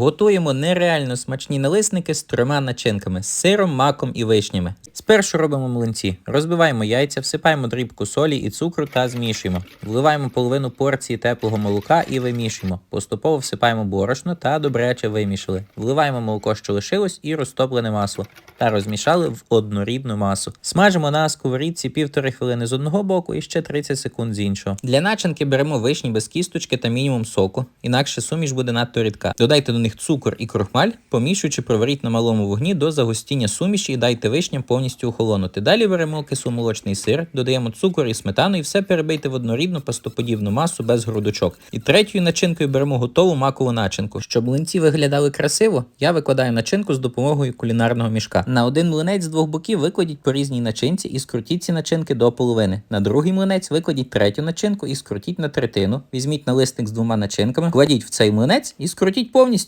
Готуємо нереально смачні налисники з трьома начинками з сиром, маком і вишнями. Спершу робимо млинці. Розбиваємо яйця, всипаємо дрібку солі і цукру та змішуємо. Вливаємо половину порції теплого молока і вимішуємо. Поступово всипаємо борошно та добряче вимішали. Вливаємо молоко, що лишилось, і розтоплене масло. Та розмішали в однорідну масу. Смажимо на сковорідці півтори хвилини з одного боку і ще 30 секунд з іншого. Для начинки беремо вишні без кісточки та мінімум соку, інакше суміш буде надто рідка. Додайте до них цукор і крохмаль, помішуючи, проваріть на малому вогні до загустіння суміші і дайте вишням повністю охолонути. Далі беремо кисломолочний сир, додаємо цукор і сметану і все перебийте в однорідну пастоподібну масу без грудочок. І третьою начинкою беремо готову макову начинку. Щоб млинці виглядали красиво, я викладаю начинку з допомогою кулінарного мішка. На один млинець з двох боків викладіть по різній начинці і скрутіть ці начинки до половини. На другий млинець викладіть третю начинку і скрутіть на третину. Візьміть налисник з двома начинками, кладіть в цей млинець і скрутіть повністю.